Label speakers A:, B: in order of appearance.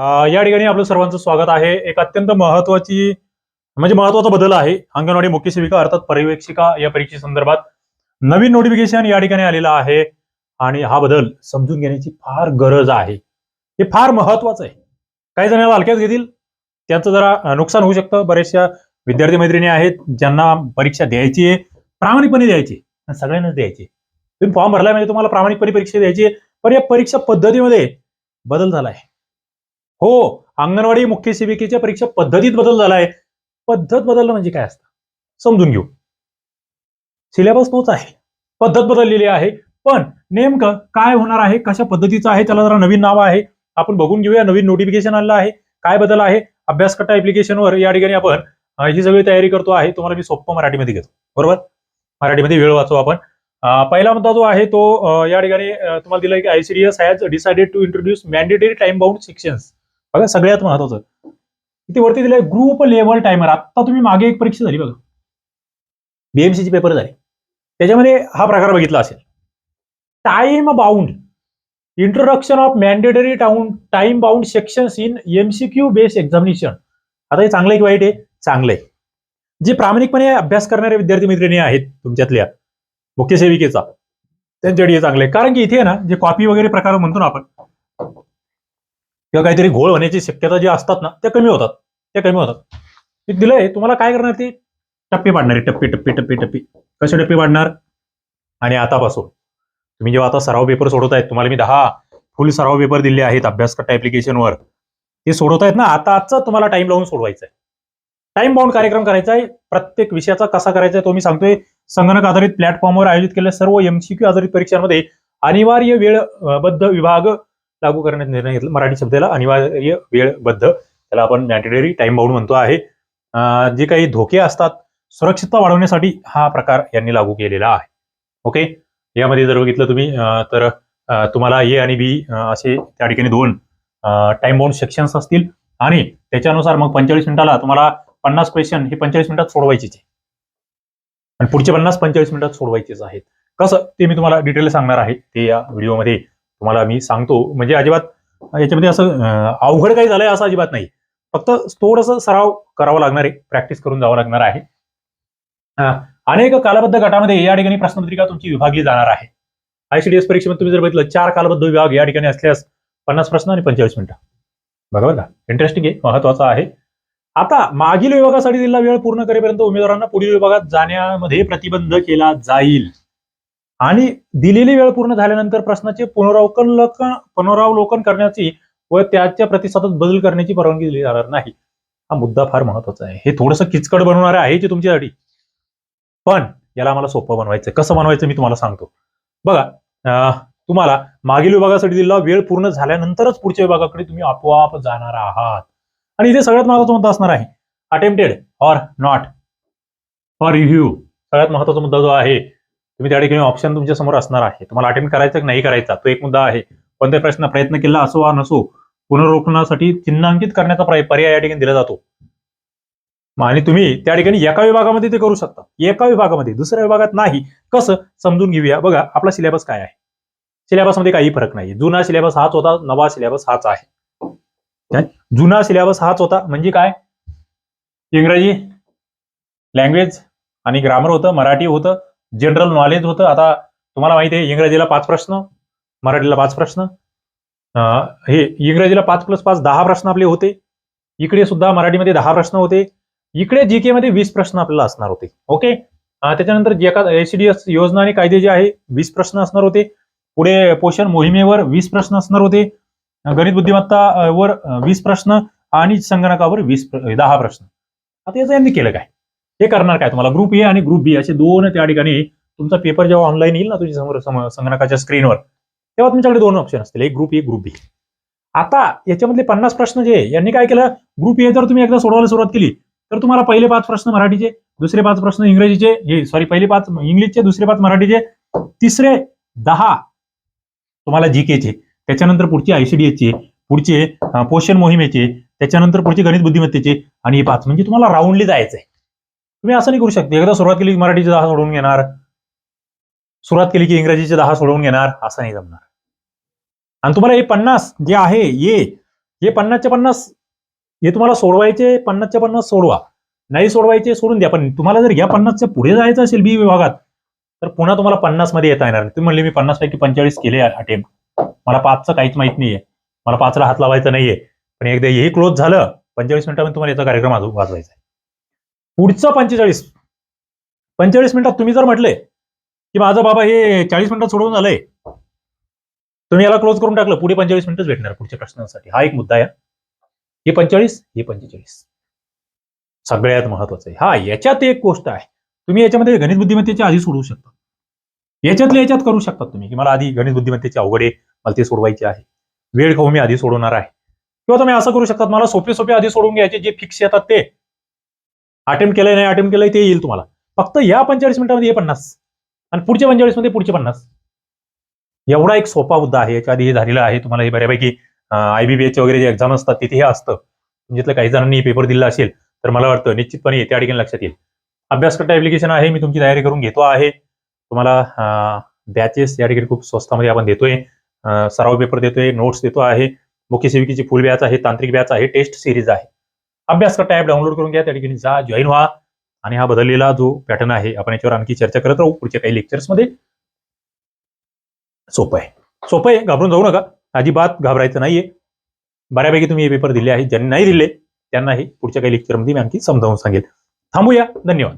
A: या ठिकाणी आपलं सर्वांचं स्वागत आहे. एक अत्यंत महत्वाची म्हणजे महत्त्वाचा बदल आहे. अंगणवाडी मुख्य सेविका अर्थात पर्यवेक्षिका या परीक्षे संदर्भात नवीन नोटिफिकेशन या ठिकाणी आलेलं आहे. आणि हा बदल समजून घेण्याची फार गरज आहे. हे फार महत्वाचं आहे. काही जण याला हलक्यात घेतील. त्याचं जरा नुकसान होऊ शकतं. बऱ्याचशा विद्यार्थी मैत्रिणी आहेत ज्यांना परीक्षा द्यायची आहे. प्रामाणिकपणे द्यायची आहे. आणि सगळ्यांनाच द्यायची तुम्ही फॉर्म भरलाय म्हणजे तुम्हाला प्रामाणिकपणे परीक्षा द्यायची आहे. पण या परीक्षा पद्धतीमध्ये बदल झाला आहे. हो अंगणवाडी मुख्य सेविकेच्या परीक्षा पद्धतीत बदल झालाय. पद्धत बदलणं म्हणजे काय असतं? समजून घेऊ. सिलेबस तोच आहे. पद्धत बदललेली आहे. पण नेमकं काय होणार आहे? कशा पद्धतीचं आहे? त्याला जरा नवीन नाव आहे. आपण बघून घेऊया. नवीन नोटिफिकेशन आलं आहे. काय बदल आहे? अभ्यासकट्टा ऍप्लिकेशनवर या ठिकाणी आपण ही सगळी तयारी करतो आहे तुम्हाला मी सोप्प मराठीमध्ये घेतो. बरोबर? मराठीमध्ये वेळ वाचू आपण. पहिला मुद्दा जो आहे तो या ठिकाणी तुम्हाला दिलाय की ICDS has decided to introduce mandatory time bound sections बघा सगळ्यात महत्वाचं. इथे वरती दिलंय ग्रुप लेवल टायमर आता तुम्ही मागे एक परीक्षा झाली बघा. बीएमसीची पेपर झाले. त्याच्यामध्ये हा प्रकार बघितला असेल. Time bound introduction of mandatory town time bound sections in MCQ based examination आता हे चांगलं आहे की वाईट आहे? चांगलं आहे. जे प्रामाणिकपणे अभ्यास करणारे विद्यार्थी मैत्रिणी आहेत तुमच्यातल्या मुख्य सेविकेचा त्यांच्याकडे हे चांगलं आहे. कारण की इथे आहे ना जे कॉपी वगैरे प्रकार म्हणतो ना आपण किंवा काहीतरी घोळ होण्याची शक्यता जे असतात ना त्या कमी होतात. त्या कमी होतात. ते दिलंय तुम्हाला काय करणार ते? टप्पे पाडणार आहे टप्पे टप्पे टप्पे टप्पे. कसे टप्पे पाडणार आणि आतापासून. तुम्ही जेव्हा आता सराव पेपर सोडवत आहेत तुम्हाला मी दहा फुल सराव पेपर दिले आहेत अभ्यास ऍप्लिकेशनवर ते सोडवत आहेत ना आता आजचा तुम्हाला टाइम लावून सोडवायचा आहे टाइम बाउंड कार्यक्रम करायचा आहे. प्रत्येक विषयाचा कसा करायचा आहे तो मी सांगतोय. संगणक आधारित प्लॅटफॉर्मवर आयोजित केलेल्या सर्व एमसीक्यू आधारित परीक्षांमध्ये अनिवार्य वेळबद्ध विभाग लागू करण्याचा निर्णय घेतला. मराठी शब्दाला अनिवार्य वेळबद्ध. त्याला आपण मॅटेडरी टाइम बाउंड म्हणतो आहे. जे काही धोके असतात सुरक्षितता वाढवण्यासाठी हा प्रकार यांनी लागू केलेला आहे. ओके यामध्ये जर बघितलं तुम्ही तर तुम्हाला ए आणि बी असे त्या ठिकाणी दोन टाइम बाउंड सेक्शन्स असतील. आणि त्याच्यानुसार मग पंचेचाळीस मिनिटाला तुम्हाला पन्नास क्वेश्चन हे पंचेचाळीस मिनिटात सोडवायचीच आहे. आणि पुढचे पन्नास पंचेचाळीस मिनिटात सोडवायचेच आहेत. कसं? ते मी तुम्हाला डिटेल सांगणार आहे. ते या व्हिडिओमध्ये तुम्हाला मी सांगतो. म्हणजे अजिबात याच्यामध्ये असं अवघड काही झालंय असं अजिबात नाही. फक्त थोडंसं सराव करावा लागणार आहे. प्रॅक्टिस करून जावं लागणार आहे. अनेक कालबद्ध गटामध्ये या ठिकाणी प्रश्नपत्रिका तुमची विभागली जाणार आहे. आयसीडीएस परीक्षेमध्ये तुम्ही जर बघितलं चार कालबद्ध विभाग या ठिकाणी असल्यास पन्नास प्रश्न आणि पंचेचाळीस मिनिटं. बरोबर का? इंटरेस्टिंग आहे महत्वाचं आहे. आता मागील विभागासाठी दिलेला वेळ पूर्ण करेपर्यंत उमेदवारांना पुढील विभागात जाण्यामध्ये प्रतिबंध केला जाईल. आणि दिलेली वेळ पूर्ण झाल्यानंतर प्रश्नाचे पुनरावकलन पुनरावलोकन करण्याची व त्याच्या प्रतिसादात बदल करण्याची परवानगी दिली जाणार नाही. हा मुद्दा फार महत्त्वाचा आहे. हे थोडंसं किचकट बनवणार आहे जे तुमच्यासाठी. पण याला आम्हाला सोपं बनवायचं कसं बनवायचं मी तुम्हाला सांगतो. बघा तुम्हाला मागील विभागासाठी दिलेला वेळ पूर्ण झाल्यानंतरच पुढच्या विभागाकडे तुम्ही आपोआप जाणार आहात. आणि इथे सगळ्यात महत्त्वाचा मुद्दा असणार आहे. Attempted or not for review सगळ्यात महत्त्वाचा मुद्दा जो आहे तुम्ही त्या ठिकाणी ऑप्शन तुमच्यासमोर असणार आहे. तुम्हाला अटेंड करायचा की नाही करायचा तो एक मुद्दा आहे. कोणत्या प्रश्न प्रयत्न केला असो वा नसो पुनर्रोखणासाठी चिन्हांकित करण्याचा पर्याय या ठिकाणी दिला जातो. आणि तुम्ही त्या ठिकाणी एका विभागामध्ये ते करू शकता. एका विभागामध्ये दुसऱ्या विभागात नाही. कसं? समजून घेऊया. बघा आपला सिलेबस काय आहे? सिलेबसमध्ये काही फरक नाही जुना सिलेबस हाच होता नवा सिलेबस हाच आहे. जुना सिलेबस हाच होता म्हणजे काय? इंग्रजी लँग्वेज आणि ग्रामर होतं मराठी होतं जनरल नॉलेज होतं. आता तुम्हाला माहिती आहे इंग्रजीला पाच प्रश्न मराठीला पाच प्रश्न. हे इंग्रजीला पाच प्लस पाच दहा प्रश्न आपले होते. इकडे सुद्धा मराठीमध्ये दहा प्रश्न होते. इकडे जीके मध्ये वीस प्रश्न आपल्याला असणार होते. ओके त्याच्यानंतर जे का एसीडीएस योजना आणि कायदे जे आहे वीस प्रश्न असणार होते. पुढे पोषण मोहिमेवर वीस प्रश्न असणार होते. गणित बुद्धिमत्ता वर वीस प्रश्न आणि संगणकावर वीस दहा प्रश्न. आता याचं यांनी केलं काय? हे करणार काय? तुम्हाला ग्रुप ए आणि ग्रुप बी असे दोन त्या ठिकाणी तुमचा पेपर जेव्हा ऑनलाईन येईल ना तुझ्या समोर संगणकाच्या स्क्रीनवर तेव्हा तुमच्याकडे दोन ऑप्शन असतील. एक ग्रुप ए ग्रुप बी आता याच्यामधले पन्नास प्रश्न जे यांनी काय केलं? ग्रुप ए जर तुम्ही एकदा सोडवायला सुरुवात केली तर तुम्हाला पहिले पाच प्रश्न मराठीचे दुसरे पाच प्रश्न इंग्रजीचे हे सॉरी पहिले पाच इंग्लिशचे दुसरे पाच मराठीचे तिसरे दहा तुम्हाला जीकेचे त्याच्यानंतर पुढचे आयसीडीएसचे पुढचे पोषण मोहिमेचे त्याच्यानंतर पुढचे गणित बुद्धिमत्तेचे आणि हे पाच. म्हणजे तुम्हाला राऊंडली जायचंय. तुम्ही असं नाही करू शकते. एकदा सुरुवात केली की मराठीचे दहा सोडवून घेणार. सुरुवात केली की इंग्रजीचे दहा सोडवून घेणार. असं नाही जमणार. आणि तुम्हाला हे पन्नास जे आहे ये हे पन्नासचे पन्नास हे तुम्हाला सोडवायचे पन्नासचे पन्नास सोडवा. नाही सोडवायचे सोडून द्या. पण तुम्हाला जर या पन्नासच्या पुढे जायचं असेल बी विभागात तर पुन्हा तुम्हाला पन्नासमध्ये येता येणार नाही. तुम्ही म्हणले मी पन्नास पैकी पंचेचाळीस केले अटेम्प्ट. मला पाचचं काहीच माहीत नाहीये. मला पाचला हात लावायचा नाहीये. पण एकदा हे क्लोज झालं पंचेचाळीस मिनिटामध्ये तुम्हाला याचा कार्यक्रम वाजवायचा आहे. पुढचं पंचेचाळीस. पंचेचाळीस मिनिटात तुम्ही जर म्हटले की माझं बाबा हे चाळीस मिनिटात सोडवून झालंय तुम्ही याला क्लोज करून टाकलं पुढे पंचेचाळीस मिनिटच भेटणार पुढच्या प्रश्नांसाठी. हा एक मुद्दा आहे. हे पंचेचाळीस हे पंचेचाळीस. सगळ्यात महत्वाचं आहे. हा याच्यात एक गोष्ट आहे. तुम्ही याच्यामध्ये गणित बुद्धिमत्तेच्या आधी सोडवू शकता. याच्यातल्या याच्यात करू शकता तुम्ही की मला आधी गणित बुद्धिमत्तेचे अवघड आहे मला ते सोडवायचे आहे. वेळ खाऊ मी आधी सोडवणार आहे. किंवा तुम्ही असं करू शकता मला सोपे सोपे आधी सोडून घ्यायचे जे फिक्स येतात ते. अटेम्प्ट केलंय नाही अटेम्प्ट केलंय ते येईल तुम्हाला. फक्त या पंचेचाळीस मिनिटामध्ये हे पन्नास. आणि पुढच्या पंचेचाळीसमध्ये पुढचे पन्नास. एवढा एक सोपा मुद्दा आहे याच्या आधी हे झालेला आहे. तुम्हाला हे बऱ्यापैकी आयबीबीएच वगैरे जे एक्झाम असतात तिथे हे असतं. तुमच्यातल्या काही जणांनी पेपर दिला असेल तर मला वाटतं निश्चितपणे त्या ठिकाणी लक्षात येईल. अभ्यासकर्ता ऍप्लिकेशन आहे मी तुमची तयारी करून घेतो आहे. तुम्हाला बॅचेस या ठिकाणी खूप स्वस्तामध्ये आपण देतोय. सराव पेपर देतोय नोट्स देतो आहे. मुख्य सेविकेची फुल बॅच आहे तांत्रिक बॅच आहे टेस्ट सिरीज आहे. अभ्यासकर्ता ॲप डाउनलोड करून घ्या. त्या ठिकाणी जा जॉईन व्हा. आणि हा बदललेला जो पॅटर्न आहे आपण याच्यावर आणखी चर्चा करत राहू. पुढच्या काही लेक्चर्समध्ये सोपं आहे. सोपं आहे. घाबरून जाऊ नका. अजिबात घाबरायचं नाहीये. बऱ्यापैकी तुम्ही हे पेपर दिले आहेत. ज्यांनी नाही दिले त्यांना हे पुढच्या काही लेक्चरमध्ये मी आणखी समजावून सांगेल. थांबूया. धन्यवाद.